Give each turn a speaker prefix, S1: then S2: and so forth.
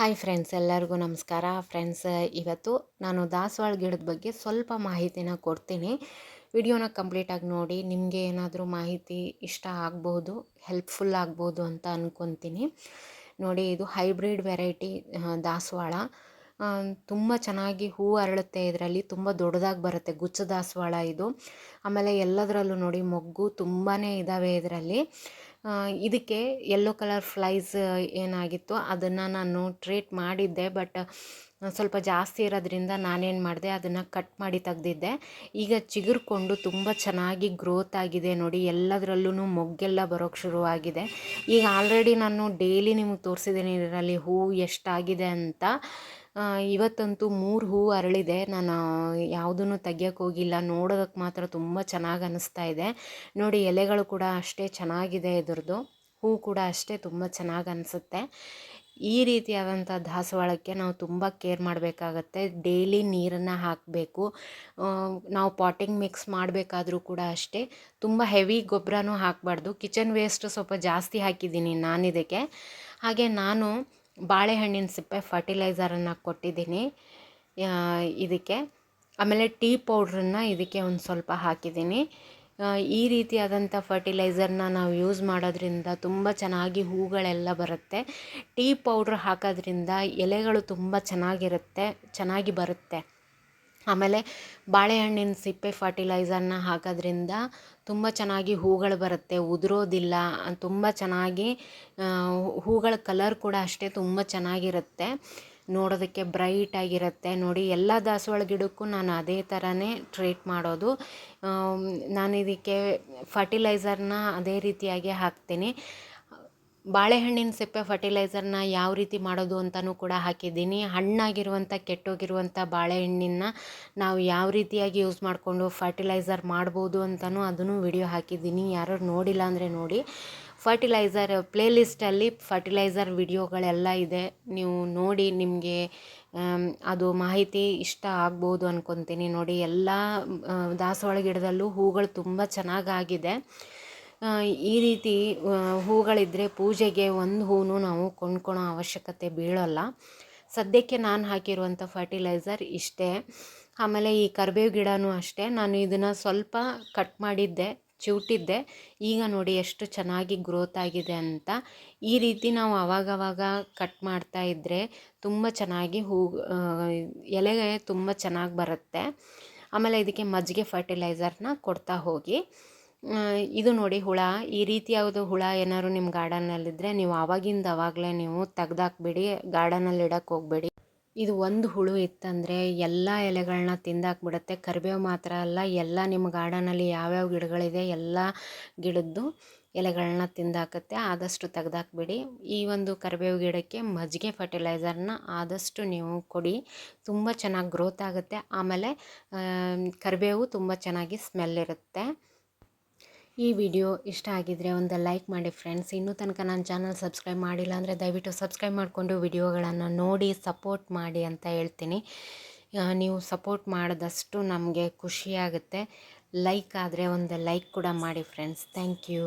S1: Hi friends, ಎಲ್ಲರಿಗೂ ನಮಸ್ಕಾರ. Friends, ಇವತ್ತು ನಾನು ದಾಸವಾಳ ಗಿಡದ ಬಗ್ಗೆ ಸ್ವಲ್ಪ ಮಾಹಿತಿನ ಕೊಡ್ತೀನಿ. ವಿಡಿಯೋನ ಕಂಪ್ಲೀಟಾಗಿ ನೋಡಿ, ನಿಮಗೆ ಏನಾದರೂ ಮಾಹಿತಿ ಇಷ್ಟ ಆಗ್ಬೋದು, ಹೆಲ್ಪ್ಫುಲ್ ಆಗ್ಬೋದು ಅಂತ ಅಂದ್ಕೊತೀನಿ ನೋಡಿ, ಇದು ಹೈಬ್ರಿಡ್ ವೆರೈಟಿ ದಾಸವಾಳ. ತುಂಬ ಚೆನ್ನಾಗಿ ಹೂ ಅರಳುತ್ತೆ, ಇದರಲ್ಲಿ ತುಂಬ ದೊಡ್ಡದಾಗಿ ಬರುತ್ತೆ ಗುಚ್ಚ ದಾಸವಾಳ ಇದು. ಆಮೇಲೆ ಎಲ್ಲದರಲ್ಲೂ ನೋಡಿ, ಮೊಗ್ಗು ತುಂಬಾ ಇದ್ದಾವೆ ಇದರಲ್ಲಿ. ಇದಕ್ಕೆ ಯೆಲ್ಲೋ ಕಲರ್ ಫ್ಲೈಸ್ ಏನಾಗಿತ್ತು, ಅದನ್ನು ನಾನು ಟ್ರೀಟ್ ಮಾಡಿದ್ದೆ ಬಟ್ ಸ್ವಲ್ಪ ಜಾಸ್ತಿ ಇರೋದ್ರಿಂದ ನಾನೇನು ಮಾಡಿದೆ, ಅದನ್ನು ಕಟ್ ಮಾಡಿ ತೆಗ್ದಿದ್ದೆ. ಈಗ ಚಿಗುರ್ಕೊಂಡು ತುಂಬ ಚೆನ್ನಾಗಿ ಗ್ರೋತ್ ಆಗಿದೆ ನೋಡಿ ಎಲ್ಲದರಲ್ಲೂ ಮೊಗ್ಗೆಲ್ಲ ಬರೋಕ್ಕೆ ಶುರುವಾಗಿದೆ. ಈಗ ಆಲ್ರೆಡಿ ನಾನು ಡೈಲಿ ನಿಮಗೆ ತೋರಿಸಿದ್ದೀನಿ, ಇದರಲ್ಲಿ ಹೂವು ಎಷ್ಟಾಗಿದೆ ಅಂತ. ಇವತ್ತಂತೂ ಮೂರು ಹೂ ಅರಳಿದೆ. ನಾನು ಯಾವುದನ್ನು ತೆಗಿಯೋಕೆ ಹೋಗಿಲ್ಲ. ನೋಡೋದಕ್ಕೆ ಮಾತ್ರ ತುಂಬ ಚೆನ್ನಾಗಿ ಅನ್ನಿಸ್ತಾ ಇದೆ. ನೋಡಿ, ಎಲೆಗಳು ಕೂಡ ಅಷ್ಟೇ ಚೆನ್ನಾಗಿದೆ ಇದ್ರದ್ದು. ಹೂ ಕೂಡ ಅಷ್ಟೇ ತುಂಬ ಚೆನ್ನಾಗಿ ಅನಿಸುತ್ತೆ. ಈ ರೀತಿಯಾದಂಥ ದಾಸವಾಳಕ್ಕೆ ನಾವು ತುಂಬ ಕೇರ್ ಮಾಡಬೇಕಾಗತ್ತೆ. ಡೈಲಿ ನೀರನ್ನು ಹಾಕಬೇಕು. ನಾವು ಪಾಟಿಂಗ್ ಮಿಕ್ಸ್ ಮಾಡಬೇಕಾದ್ರೂ ಕೂಡ ಅಷ್ಟೇ. ತುಂಬ ಹೆವಿ ಗೊಬ್ಬರನೂ ಹಾಕಬಾರ್ದು. ಕಿಚನ್ ವೇಸ್ಟ್ ಸ್ವಲ್ಪ ಜಾಸ್ತಿ ಹಾಕಿದ್ದೀನಿ ನಾನು ಇದಕ್ಕೆ ಹಾಗೆ ನಾನು ಬಾಳೆಹಣ್ಣಿನ ಸಿಪ್ಪೆ ಫರ್ಟಿಲೈಸರನ್ನು ಕೊಟ್ಟಿದ್ದೀನಿ. ಇದಕ್ಕೆ. ಆಮೇಲೆ ಟೀ ಪೌಡ್ರನ್ನು ಇದಕ್ಕೆ ಒಂದು ಸ್ವಲ್ಪ ಹಾಕಿದ್ದೀನಿ. ಈ ರೀತಿಯಾದಂಥ ಫರ್ಟಿಲೈಸರ್ನ ನಾವು ಯೂಸ್ ಮಾಡೋದ್ರಿಂದ ತುಂಬ ಚೆನ್ನಾಗಿ ಹೂಗಳೆಲ್ಲ ಬರುತ್ತೆ. ಟೀ ಪೌಡ್ರ್ ಹಾಕೋದ್ರಿಂದ ಎಲೆಗಳು ತುಂಬ ಚೆನ್ನಾಗಿರುತ್ತೆ, ಚೆನ್ನಾಗಿ ಬರುತ್ತೆ. ಆಮೇಲೆ ಬಾಳೆಹಣ್ಣಿನ ಸಿಪ್ಪೆ ಫರ್ಟಿಲೈಸರ್ನ ಹಾಕೋದ್ರಿಂದ ತುಂಬ ಚೆನ್ನಾಗಿ ಹೂಗಳು ಬರುತ್ತೆ, ಉದುರೋದಿಲ್ಲ, ತುಂಬ ಚೆನ್ನಾಗಿ ಹೂಗಳ ಕಲರ್ ಕೂಡ ಅಷ್ಟೇ ತುಂಬ ಚೆನ್ನಾಗಿರುತ್ತೆ. ನೋಡೋದಕ್ಕೆ ಬ್ರೈಟ್ ಆಗಿರುತ್ತೆ. ನೋಡಿ, ಎಲ್ಲ ದಾಸವಾಳ ಗಿಡಕ್ಕೂ ನಾನು ಅದೇ ಥರನೇ ಟ್ರೀಟ್ ಮಾಡೋದು. ನಾನು ಇದಕ್ಕೆ ಫರ್ಟಿಲೈಸರ್ನ ಅದೇ ರೀತಿಯಾಗಿ ಹಾಕ್ತೀನಿ. ಬಾಳೆಹಣ್ಣಿನ ಸಿಪ್ಪೆ ಫರ್ಟಿಲೈಸರ್ನ ಯಾವ ರೀತಿ ಮಾಡೋದು ಅಂತಲೂ ಕೂಡ ಹಾಕಿದ್ದೀನಿ. ಹಣ್ಣಾಗಿರುವಂಥ, ಕೆಟ್ಟೋಗಿರುವಂಥ ಬಾಳೆಹಣ್ಣಿನ ನಾವು ಯಾವ ರೀತಿಯಾಗಿ ಯೂಸ್ ಮಾಡಿಕೊಂಡು ಫರ್ಟಿಲೈಸರ್ ಮಾಡ್ಬೋದು ಅಂತಲೂ ಅದನ್ನು ವಿಡಿಯೋ ಹಾಕಿದ್ದೀನಿ. ಯಾರು ನೋಡಿಲ್ಲ ಅಂದರೆ ನೋಡಿ. ಫರ್ಟಿಲೈಸರ್ ಪ್ಲೇಲಿಸ್ಟಲ್ಲಿ ಫರ್ಟಿಲೈಸರ್ ವಿಡಿಯೋಗಳೆಲ್ಲ ಇದೆ. ನೀವು ನೋಡಿ ನಿಮಗೆ ಅದು ಮಾಹಿತಿ ಇಷ್ಟ ಆಗ್ಬೋದು ಅಂದ್ಕೊತೀನಿ ನೋಡಿ, ಎಲ್ಲ ದಾಸವಾಳ ಗಿಡದಲ್ಲೂ ಹೂಗಳು ತುಂಬ ಚೆನ್ನಾಗಾಗಿದೆ. ಈ ರೀತಿ ಹೂಗಳಿದ್ದರೆ ಪೂಜೆಗೆ ಒಂದು ಹೂನು ನಾವು ಕೊಂಡ್ಕೊಳೋ ಅವಶ್ಯಕತೆ ಬೀಳೋಲ್ಲ. ಸದ್ಯಕ್ಕೆ ನಾನು ಹಾಕಿರುವಂಥ ಫರ್ಟಿಲೈಸರ್ ಇಷ್ಟೇ. ಆಮೇಲೆ ಈ ಕರಿಬೇವು ಗಿಡವೂ ಅಷ್ಟೇ. ನಾನು ಇದನ್ನು ಸ್ವಲ್ಪ ಕಟ್ ಮಾಡಿದ್ದೆ, ಚಿವುಟಿದ್ದೆ. ಈಗ ನೋಡಿ ಎಷ್ಟು ಚೆನ್ನಾಗಿ ಗ್ರೋತ್ ಆಗಿದೆ ಅಂತ. ಈ ರೀತಿ ನಾವು ಅವಾಗವಾಗ ಕಟ್ ಮಾಡ್ತಾ ಇದ್ದರೆ ತುಂಬ ಚೆನ್ನಾಗಿ ಹೂ ಎಲೆ ತುಂಬ ಚೆನ್ನಾಗಿ ಬರುತ್ತೆ. ಆಮೇಲೆ ಇದಕ್ಕೆ ಮಜ್ಜಿಗೆ ಫರ್ಟಿಲೈಸರ್ನ ಕೊಡ್ತಾ ಹೋಗಿ. ಇದು ನೋಡಿ ಹುಳ. ಈ ರೀತಿಯಾದ ಹುಳ ಏನಾದ್ರು ನಿಮ್ಮ ಗಾರ್ಡನ್ನಲ್ಲಿದ್ದರೆ ನೀವು ಆವಾಗಿಂದ ಆವಾಗಲೇ ನೀವು ತೆಗ್ದಾಕ್ಬಿಡಿ ಗಾರ್ಡನಲ್ಲಿ ಇಡಕ್ಕೆ ಹೋಗಬೇಡಿ. ಇದು ಒಂದು ಹುಳು ಇತ್ತಂದರೆ ಎಲ್ಲ ಎಲೆಗಳನ್ನ ತಿಂದಾಕ್ಬಿಡುತ್ತೆ. ಕರಿಬೇವು ಮಾತ್ರ ಅಲ್ಲ, ಎಲ್ಲ ನಿಮ್ಮ ಗಾರ್ಡನಲ್ಲಿ ಯಾವ್ಯಾವ ಗಿಡಗಳಿದೆ ಎಲ್ಲ ಗಿಡದ್ದು ಎಲೆಗಳನ್ನ ತಿಂದಾಕತ್ತೆ. ಆದಷ್ಟು ತೆಗ್ದಾಕ್ಬಿಡಿ. ಈ ಒಂದು ಕರಿಬೇವು ಗಿಡಕ್ಕೆ ಮಜ್ಜಿಗೆ ಫರ್ಟಿಲೈಸರ್ನ ಆದಷ್ಟು ನೀವು ಕೊಡಿ. ತುಂಬ ಚೆನ್ನಾಗಿ ಗ್ರೋತ್ ಆಗುತ್ತೆ. ಆಮೇಲೆ ಕರಿಬೇವು ತುಂಬ ಚೆನ್ನಾಗಿ ಸ್ಮೆಲ್ ಇರುತ್ತೆ. ಈ ವಿಡಿಯೋ ಇಷ್ಟ ಆಗಿದ್ದರೆ ಒಂದು ಲೈಕ್ ಮಾಡಿ ಫ್ರೆಂಡ್ಸ್. ಇನ್ನೂ ತನಕ ನನ್ನ ಚಾನಲ್ ಸಬ್ಸ್ಕ್ರೈಬ್ ಮಾಡಿಲ್ಲ ಅಂದರೆ ದಯವಿಟ್ಟು ಸಬ್ಸ್ಕ್ರೈಬ್ ಮಾಡಿಕೊಂಡು ವಿಡಿಯೋಗಳನ್ನು ನೋಡಿ ಸಪೋರ್ಟ್ ಮಾಡಿ ಅಂತ ಹೇಳ್ತೀನಿ. ನೀವು ಸಪೋರ್ಟ್ ಮಾಡಿದಷ್ಟು ನಮಗೆ ಖುಷಿಯಾಗುತ್ತೆ ಲೈಕ್ ಆದರೆ ಒಂದು ಲೈಕ್ ಕೂಡ ಮಾಡಿ ಫ್ರೆಂಡ್ಸ್. Thank you.